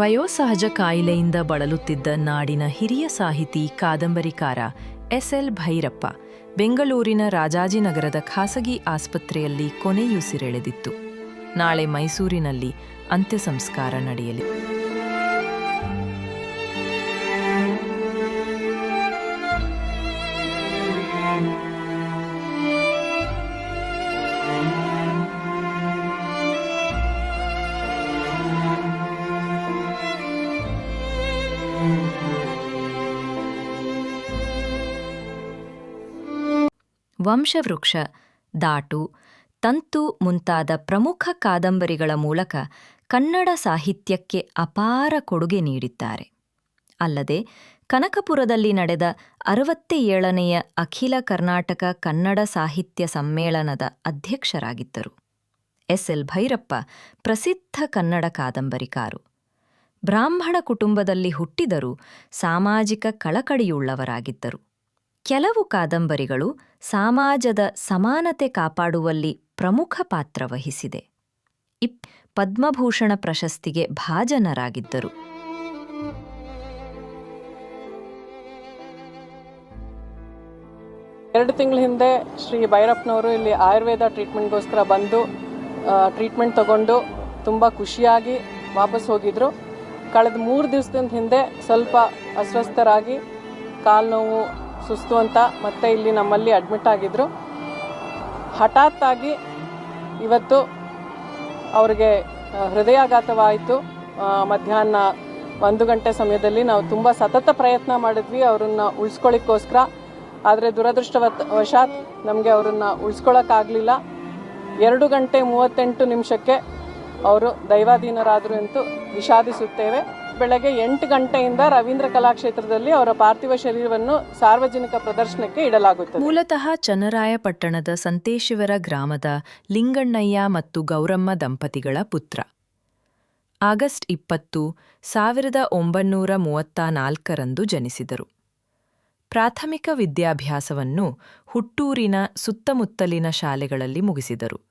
ವಯೋಸಹಜ ಕಾಯಿಲೆಯಿಂದ ಬಳಲುತ್ತಿದ್ದ ನಾಡಿನ ಹಿರಿಯ ಸಾಹಿತಿ ಕಾದಂಬರಿಕಾರ ಎಸ್ಎಲ್ ಭೈರಪ್ಪ ಬೆಂಗಳೂರಿನ ರಾಜಾಜಿನಗರದ ಖಾಸಗಿ ಆಸ್ಪತ್ರೆಯಲ್ಲಿ ಕೊನೆಯುಸಿರೆಳೆದಿತ್ತು. ನಾಳೆ ಮೈಸೂರಿನಲ್ಲಿ ಅಂತ್ಯ ಸಂಸ್ಕಾರ ನಡೆಯಲಿ. ವಂಶವೃಕ್ಷ, ದಾಟು, ತಂತು ಮುಂತಾದ ಪ್ರಮುಖ ಕಾದಂಬರಿಗಳ ಮೂಲಕ ಕನ್ನಡ ಸಾಹಿತ್ಯಕ್ಕೆ ಅಪಾರ ಕೊಡುಗೆ ನೀಡಿದ್ದಾರೆ. ಅಲ್ಲದೆ, ಕನಕಪುರದಲ್ಲಿ ನಡೆದ ಅರವತ್ತ ಏಳನೆಯ ಅಖಿಲ ಕರ್ನಾಟಕ ಕನ್ನಡ ಸಾಹಿತ್ಯ ಸಮ್ಮೇಳನದ ಅಧ್ಯಕ್ಷರಾಗಿದ್ದರು. ಎಸ್. ಎಲ್. ಭೈರಪ್ಪ ಪ್ರಸಿದ್ಧ ಕನ್ನಡ ಕಾದಂಬರಿಕಾರು. ಬ್ರಾಹ್ಮಣ ಕುಟುಂಬದಲ್ಲಿ ಹುಟ್ಟಿದರೂ ಸಾಮಾಜಿಕ ಕಳಕಳಿಯುಳ್ಳವರಾಗಿದ್ದರು. ಕೆಲವು ಕಾದಂಬರಿಗಳು ಸಮಾಜದ ಸಮಾನತೆ ಕಾಪಾಡುವಲ್ಲಿ ಪ್ರಮುಖ ಪಾತ್ರ ವಹಿಸಿದೆ. ಇಪ್ ಪದ್ಮಭೂಷಣ ಪ್ರಶಸ್ತಿಗೆ ಭಾಜನರಾಗಿದ್ದರು. ಎರಡು ತಿಂಗಳ ಹಿಂದೆ ಶ್ರೀ ಭೈರಪ್ಪನವರು ಇಲ್ಲಿ ಆಯುರ್ವೇದ ಟ್ರೀಟ್ಮೆಂಟ್ಗೋಸ್ಕರ ಬಂದು ಟ್ರೀಟ್ಮೆಂಟ್ ತಗೊಂಡು ತುಂಬ ಖುಷಿಯಾಗಿ ವಾಪಸ್ ಹೋಗಿದ್ರು. ಕಳೆದ ಮೂರು ದಿವಸದಿಂದ ಹಿಂದೆ ಸ್ವಲ್ಪ ಅಸ್ವಸ್ಥರಾಗಿ ಕಾಲು ನೋವು ಸುಸ್ತು ಅಂತ ಮತ್ತೆ ಇಲ್ಲಿ ನಮ್ಮಲ್ಲಿ ಅಡ್ಮಿಟ್ ಆಗಿದ್ರು. ಆಗಿ ಇವತ್ತು ಅವರಿಗೆ ಹೃದಯಾಘಾತವಾಯಿತು. ಮಧ್ಯಾಹ್ನ ಒಂದು ಗಂಟೆ ಸಮಯದಲ್ಲಿ ನಾವು ತುಂಬ ಸತತ ಪ್ರಯತ್ನ ಮಾಡಿದ್ವಿ ಅವರನ್ನು ಉಳಿಸ್ಕೊಳ್ಳಿಕ್ಕೋಸ್ಕರ ಆದರೆ ದುರದೃಷ್ಟವತ್ ವಶಾತ್ ನಮಗೆ ಅವರನ್ನು ಉಳಿಸ್ಕೊಳ್ಳೋಕ್ಕಾಗಲಿಲ್ಲ ಎರಡು ಗಂಟೆ ಮೂವತ್ತೆಂಟು ನಿಮಿಷಕ್ಕೆ ಅವರು ದೈವಾಧೀನರಾದರು ಎಂದು ವಿಷಾದಿಸುತ್ತೇವೆ. ಬೆಳಗ್ಗೆ ಎಂಟು ಗಂಟೆಯಿಂದ ರವೀಂದ್ರ ಕಲಾಕ್ಷೇತ್ರದಲ್ಲಿ ಅವರ ಪಾರ್ಥಿವ ಶರೀರವನ್ನು ಸಾರ್ವಜನಿಕ ಪ್ರದರ್ಶನಕ್ಕೆ ಇಡಲಾಗುತ್ತದೆ. ಮೂಲತಃ ಚನ್ನರಾಯಪಟ್ಟಣದ ಸಂತೇಶಿವರ ಗ್ರಾಮದ ಲಿಂಗಣ್ಣಯ್ಯ ಮತ್ತು ಗೌರಮ್ಮ ದಂಪತಿಗಳ ಪುತ್ರ. ಆಗಸ್ಟ್ ಇಪ್ಪತ್ತು, ಸಾವಿರದ ಒಂಬೈನೂರ ಮೂವತ್ತ ನಾಲ್ಕರಂದು ಜನಿಸಿದರು. ಪ್ರಾಥಮಿಕ ವಿದ್ಯಾಭ್ಯಾಸವನ್ನು ಹುಟ್ಟೂರಿನ ಸುತ್ತಮುತ್ತಲಿನ ಶಾಲೆಗಳಲ್ಲಿ ಮುಗಿಸಿದರು.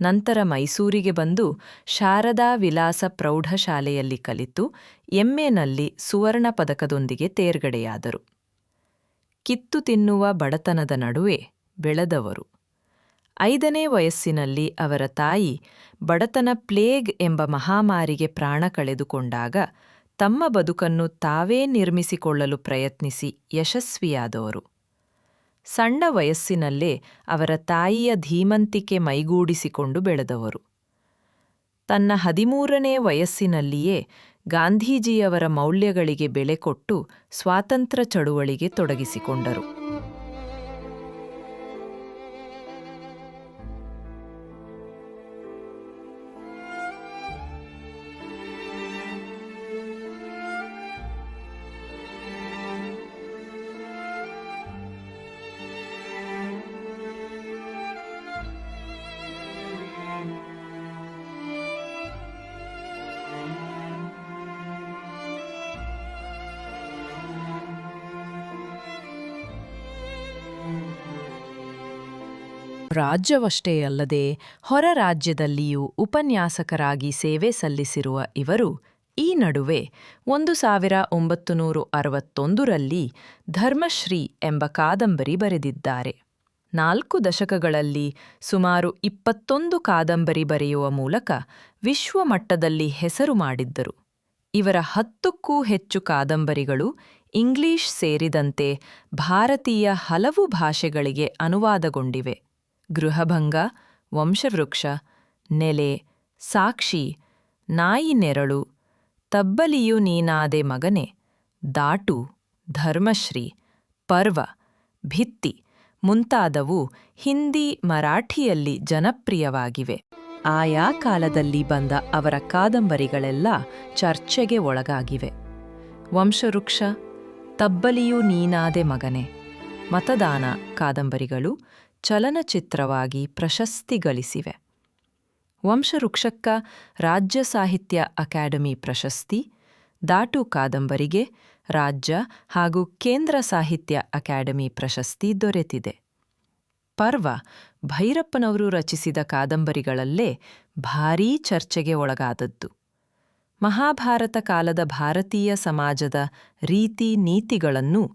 ನಂತರ ಮೈಸೂರಿಗೆ ಬಂದು ಶಾರದಾ ವಿಲಾಸ ಪ್ರೌಢಶಾಲೆಯಲ್ಲಿ ಕಲಿತು ಎಂಎನಲ್ಲಿ ಸುವರ್ಣ ಪದಕದೊಂದಿಗೆ ತೇರ್ಗಡೆಯಾದರು. ಕಿತ್ತು ತಿನ್ನುವ ಬಡತನದ ನಡುವೆ ಬೆಳೆದವರು. ಐದನೇ ವಯಸ್ಸಿನಲ್ಲಿ ಅವರ ತಾಯಿ ಬಡತನ ಪ್ಲೇಗ್ ಎಂಬ ಮಹಾಮಾರಿಗೆ ಪ್ರಾಣ ಕಳೆದುಕೊಂಡಾಗ ತಮ್ಮ ಬದುಕನ್ನು ತಾವೇ ನಿರ್ಮಿಸಿಕೊಳ್ಳಲು ಪ್ರಯತ್ನಿಸಿ ಯಶಸ್ವಿಯಾದವರು. ಸಣ್ಣ ವಯಸ್ಸಿನಲ್ಲೇ ಅವರ ತಾಯಿಯ ಧೀಮಂತಿಕೆ ಮೈಗೂಡಿಸಿಕೊಂಡು ಬೆಳೆದವರು. ತನ್ನ ಹದಿಮೂರನೇ ವಯಸ್ಸಿನಲ್ಲಿಯೇ ಗಾಂಧೀಜಿಯವರ ಮೌಲ್ಯಗಳಿಗೆ ಬೆಲೆ ಕೊಟ್ಟು ಸ್ವಾತಂತ್ರ್ಯ ಚಳುವಳಿಗೆ ತೊಡಗಿಸಿಕೊಂಡರು. ರಾಜ್ಯವಷ್ಟೇ ಅಲ್ಲದೆ ಹೊರ ರಾಜ್ಯದಲ್ಲಿಯೂ ಉಪನ್ಯಾಸಕರಾಗಿ ಸೇವೆ ಸಲ್ಲಿಸಿರುವ ಇವರು ಈ ನಡುವೆ ಒಂದು ಸಾವಿರ ಒಂಬತ್ತು ನೂರು ಅರವತ್ತೊಂದರಲ್ಲಿ ಧರ್ಮಶ್ರೀ ಎಂಬ ಕಾದಂಬರಿ ಬರೆದಿದ್ದಾರೆ. ನಾಲ್ಕು ದಶಕಗಳಲ್ಲಿ ಸುಮಾರು ಇಪ್ಪತ್ತೊಂದು ಕಾದಂಬರಿ ಬರೆಯುವ ಮೂಲಕ ವಿಶ್ವಮಟ್ಟದಲ್ಲಿ ಹೆಸರು ಮಾಡಿದ್ದರು. ಇವರ ಹತ್ತಕ್ಕೂ ಹೆಚ್ಚು ಕಾದಂಬರಿಗಳು ಇಂಗ್ಲಿಷ್ ಸೇರಿದಂತೆ ಭಾರತೀಯ ಹಲವು ಭಾಷೆಗಳಿಗೆ ಅನುವಾದಗೊಂಡಿವೆ. ಗೃಹಭಂಗ, ವಂಶವೃಕ್ಷ, ನೆಲೆ, ಸಾಕ್ಷಿ, ನಾಯಿ ನೆರಳು, ತಬ್ಬಲಿಯು ನೀನಾದೆ ಮಗನೆ, ದಾಟು, ಧರ್ಮಶ್ರೀ, ಪರ್ವ, ಭಿತ್ತಿ ಮುಂತಾದವು ಹಿಂದಿ ಮರಾಠಿಯಲ್ಲಿ ಜನಪ್ರಿಯವಾಗಿವೆ. ಆಯಾ ಕಾಲದಲ್ಲಿ ಬಂದ ಅವರ ಕಾದಂಬರಿಗಳೆಲ್ಲ ಚರ್ಚೆಗೆ ಒಳಗಾಗಿವೆ. ವಂಶವೃಕ್ಷ, ತಬ್ಬಲಿಯು ನೀನಾದೆ ಮಗನೆ, ಮತದಾನ ಕಾದಂಬರಿಗಳು ಚಲನಚಿತ್ರವಾಗಿ ಪ್ರಶಸ್ತಿ ಗಳಿಸಿವೆ. ವಂಶವೃಕ್ಷಕ್ಕ ರಾಜ್ಯ ಸಾಹಿತ್ಯ ಅಕಾಡೆಮಿ ಪ್ರಶಸ್ತಿ, ದಾಟು ಕಾದಂಬರಿಗೆ ರಾಜ್ಯ ಹಾಗೂ ಕೇಂದ್ರ ಸಾಹಿತ್ಯ ಅಕಾಡೆಮಿ ಪ್ರಶಸ್ತಿ ದೊರೆತಿದೆ. ಪರ್ವ ಭೈರಪ್ಪನವರು ರಚಿಸಿದ ಕಾದಂಬರಿಗಳಲ್ಲೇ ಭಾರೀ ಚರ್ಚೆಗೆ ಒಳಗಾದದ್ದು. ಮಹಾಭಾರತ ಕಾಲದ ಭಾರತೀಯ ಸಮಾಜದ ರೀತಿ ನೀತಿಗಳನ್ನು,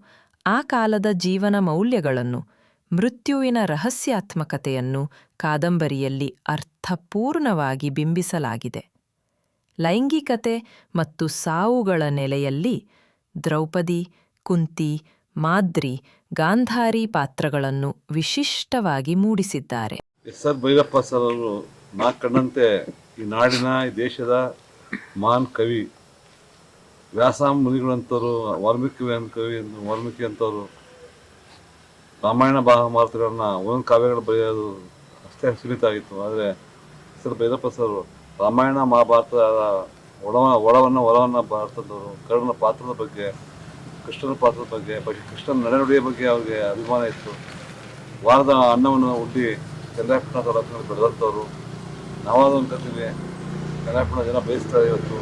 ಆ ಕಾಲದ ಜೀವನ ಮೌಲ್ಯಗಳನ್ನು ಮೃತ್ಯುವಿನ ರಹಸ್ಯಾತ್ಮಕತೆಯನ್ನು ಕಾದಂಬರಿಯಲ್ಲಿ ಅರ್ಥಪೂರ್ಣವಾಗಿ ಬಿಂಬಿಸಲಾಗಿದೆ. ಲೈಂಗಿಕತೆ ಮತ್ತು ಸಾವುಗಳ ನೆಲೆಯಲ್ಲಿ ದ್ರೌಪದಿ, ಕುಂತಿ, ಮಾದ್ರಿ, ಗಾಂಧಾರಿ ಪಾತ್ರಗಳನ್ನು ವಿಶಿಷ್ಟವಾಗಿ ಮೂಡಿಸಿದ್ದಾರೆ. ಎಸ್ ಆರ್ ಭೈರಪ್ಪ ಸರ್ ಅವರು ನಾ ಕಂಡಂತೆ ಈ ನಾಡಿನ, ಈ ದೇಶದ ಮಹಾನ್ ಕವಿ. ವ್ಯಾಸಾಮ್ ಮುನಿಗಳಂತವರು, ವಾಲ್ಮೀಕಿ ಕವಿ, ವಾಲ್ಮೀಕಿ ಅಂತವರು ರಾಮಾಯಣ ಮಹಾಭಾರತಗಳನ್ನ ಒಂದೊಂದು ಕಾವ್ಯಗಳು ಬರೆಯೋದು ಅಷ್ಟೇ ಸೀಮಿತ ಆಗಿತ್ತು ಆದರೆ ಸರ್ ಭೈರಪ್ಪ ಸರ್ ರಾಮಾಯಣ ಮಹಾಭಾರತದ ಒಳವ ಒಳವನ್ನು ಹೊಲವನ್ನು ಭಾರತದವರು, ಕರ್ಣನ ಪಾತ್ರದ ಬಗ್ಗೆ, ಕೃಷ್ಣನ ಪಾತ್ರದ ಬಗ್ಗೆ ಬಗ್ಗೆ ಕೃಷ್ಣನ ನಡೆನುಡಿಯ ಬಗ್ಗೆ ಅವ್ರಿಗೆ ಅಭಿಮಾನ ಇತ್ತು. ವಾರದ ಅನ್ನವನ್ನು ಉಡ್ಡಿ ಚಂದ್ರಾಪಟ್ಟಣ ತಾಲೂಕಿನಲ್ಲಿ ಬೆಳೆದಂಥವ್ರು ನಾವಾದ ಕರ್ತೀವಿ ಚಂದ್ರಾಪಣ ಜನ ಬಯಸ್ತಾರೆ ಇವತ್ತು.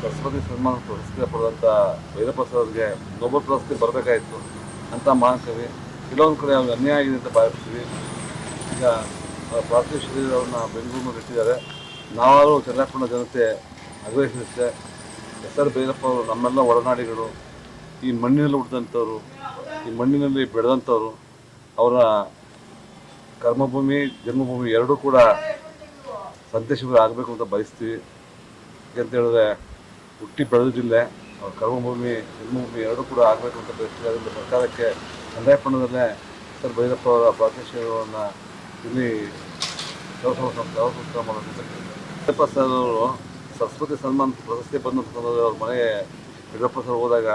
ಸರಸ್ವತಿ ಸನ್ಮಾನ ಪ್ರಶಸ್ತಿ ಪಡೆದಂಥ ಭೈರಪ್ಪ ಸರ್ ಅವ್ರಿಗೆ ನೊಬೆಲ್ ಪ್ರಶಸ್ತಿ ಬರಬೇಕಾಯಿತು. ಅಂತ ಮಾಡ್ತೇವೆ. ಕೆಲವೊಂದು ಕಡೆ ಅವ್ರಿಗೆ ಅನ್ಯಾಯ ಆಗಿದೆ ಅಂತ ಭಾವಿಸ್ತೀವಿ. ಈಗ ಪಾರ್ಥಿವ ಶರೀರವನ್ನು ಬೆಂಗಳೂರಿನಲ್ಲಿ ಇಟ್ಟಿದ್ದಾರೆ. ನಾವಾದರೂ ಚಂದ್ರಾಪಟ್ಟಣ ಜನತೆ ಆಗ್ರಹಿಸುತ್ತೆ. ಎಸ್ ಆರ್ ಭೈರಪ್ಪ ಅವರು ನಮ್ಮೆಲ್ಲ ಒಡನಾಡಿಗಳು. ಈ ಮಣ್ಣಿನಲ್ಲಿ ಹುಟ್ಟಿದಂಥವ್ರು, ಈ ಮಣ್ಣಿನಲ್ಲಿ ಬೆಳೆದಂಥವ್ರು, ಅವರ ಕರ್ಮಭೂಮಿ, ಜನ್ಮಭೂಮಿ ಎರಡೂ ಕೂಡ ಸಂತೇಶಗಳು ಆಗಬೇಕು ಅಂತ ಬಯಸ್ತೀವಿ ಯಾಕಂತ ಹೇಳಿದ್ರೆ ಹುಟ್ಟಿ ಬೆಳೆದ ಜಿಲ್ಲೆ. ಕರ್ಮಭೂಮಿ ಜನ್ಮಭೂಮಿ ಎರಡೂ ಕೂಡ ಆಗಬೇಕು ಅಂತ ಅದರಿಂದ ಸರ್ಕಾರಕ್ಕೆ ಚಂದ್ರಾಯಪಟ್ಟಣದಲ್ಲೇ ಸರ್ ಭೈರಪ್ಪ ಅವರ ಪ್ರಾದೇಶಿಕವನ್ನು ಇಲ್ಲಿ ಸಂಸ್ಕಾರ ಭೈರಪ್ಪ ಸರ್ ಅವರು ಸರಸ್ವತಿ ಸನ್ಮಾನ್ ಪ್ರಶಸ್ತಿ ಬಂದ ಸಂದರ್ಭದಲ್ಲಿ ಅವ್ರ ಮನೆಗೆ ಭೈರಪ್ಪ ಸರ್ ಹೋದಾಗ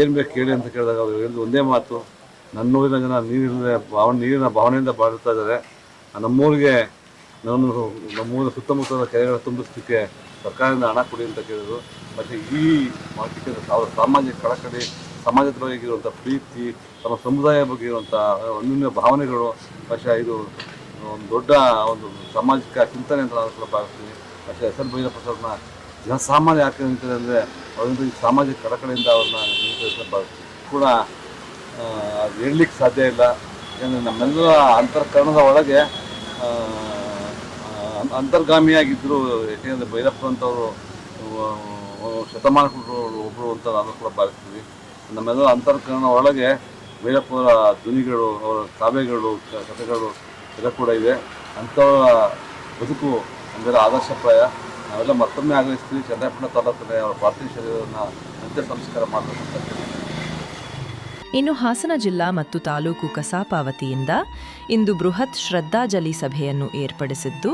ಏನು ಬೇಕು ಕೇಳಿ ಅಂತ ಕೇಳಿದಾಗ ಅವ್ರು ಹೇಳಿದ ಒಂದೇ ಮಾತು ನನ್ನೂರಿನ ಜನ ನೀರಿನ ಭಾವನೆ, ನೀರಿನ ಭಾವನೆಯಿಂದ ಬಾಳ್ತಾ ಇದ್ದಾರೆ. ನಮ್ಮೂರಿಗೆ ನಾನು ನಮ್ಮೂರ ಸುತ್ತಮುತ್ತಲ ಕೆರೆಗಳ ತುಂಬಿಸಲಿಕ್ಕೆ ಸರ್ಕಾರದಿಂದ ಹಣ ಕೊಡಿ ಅಂತ ಕೇಳಿದ್ರು. ಮತ್ತು ಈ ಮಾತಿಗೆ ಅವರ ಸಾಮಾನ್ಯ ಕಳಕಳಿ ಸಮಾಜದ ಬಗ್ಗೆ ಇರುವಂಥ ಪ್ರೀತಿ, ತಮ್ಮ ಸಮುದಾಯ ಬಗ್ಗೆ ಇರುವಂಥ ಅನ್ಯೂನ್ಯ ಭಾವನೆಗಳು ಪಕ್ಷ ಇದು, ಒಂದು ದೊಡ್ಡ ಒಂದು ಸಾಮಾಜಿಕ ಚಿಂತನೆ ಅಂತ ನಾನು ಕೂಡ ಭಾವಿಸ್ತೀನಿ. ಪಕ್ಷ ಎಸ್ ಎಲ್ ಭೈರಪ್ಪ ಸರ್ನ ಜನಸಾಮಾನ್ಯ ಯಾಕೆ ನಿಂತಿದೆ ಅಂದರೆ ಅವರಿಂದ ಈ ಸಾಮಾಜಿಕ ಕಳಕಳಿಯಿಂದ ಅವ್ರನ್ನ ನಿಂತಿದೆ ಕೂಡ ಅದು ಹೇಳಲಿಕ್ಕೆ ಸಾಧ್ಯ ಇಲ್ಲ. ಯಾಕಂದರೆ ನಮ್ಮೆಲ್ಲ ಅಂತರ್ಕರಣದ ಒಳಗೆ ಅಂತರ್ಗಾಮಿಯಾಗಿದ್ದರು ಯಾಕೆಂದರೆ ಭೈರಪ್ಪ ಅಂತವರು ಶತಮಾನಗಳು ಒಬ್ಬರು ಅಂತ ನಾನು ಕೂಡ ಭಾವಿಸ್ತೀವಿ. ನಮ್ಮೆಲ್ಲ ಅಂತರ್ಕರಣ ಒಳಗೆ ವೀರಪ್ಪರ ಧ್ವನಿಗಳು, ಅವರ ಕಾವ್ಯಗಳು ಕಥೆಗಳು ಎಲ್ಲ ಕೂಡ ಇದೆ. ಅಂಥವರ ಬದುಕು ಅಂದರೆ ಆದರ್ಶಪ್ರಾಯ ನಾವೆಲ್ಲ ಮತ್ತೊಮ್ಮೆ ಆಗ್ರಹಿಸ್ತೀವಿ. ಚನ್ನಪಟ್ಟಣ ತಾಲೂಕಿನ ಅವರ ಪಾರ್ಥಿವ ಶರೀರವನ್ನು ಅಂತ್ಯ ಸಂಸ್ಕಾರ ಮಾಡಬೇಕಂತ ಇನ್ನು ಹಾಸನ ಜಿಲ್ಲಾ ಮತ್ತು ತಾಲೂಕು ಕಸಾಪಾವತಿಯಿಂದ ಇಂದು ಬೃಹತ್ ಶ್ರದ್ಧಾಂಜಲಿ ಸಭೆಯನ್ನು ಏರ್ಪಡಿಸಿದ್ದು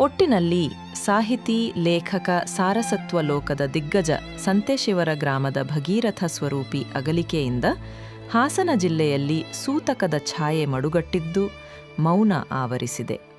ಒಟ್ಟಿನಲ್ಲಿ ಸಾಹಿತಿ, ಲೇಖಕ, ಸಾರಸತ್ವ ಲೋಕದ ದಿಗ್ಗಜ ಸಂತೇಶಿವರ ಗ್ರಾಮದ ಭಗೀರಥ ಸ್ವರೂಪಿ ಅಗಲಿಕೆಯಿಂದ ಹಾಸನ ಜಿಲ್ಲೆಯಲ್ಲಿ ಸೂತಕದ ಛಾಯೆ ಮಡುಗಟ್ಟಿದ್ದು ಮೌನ ಆವರಿಸಿದೆ.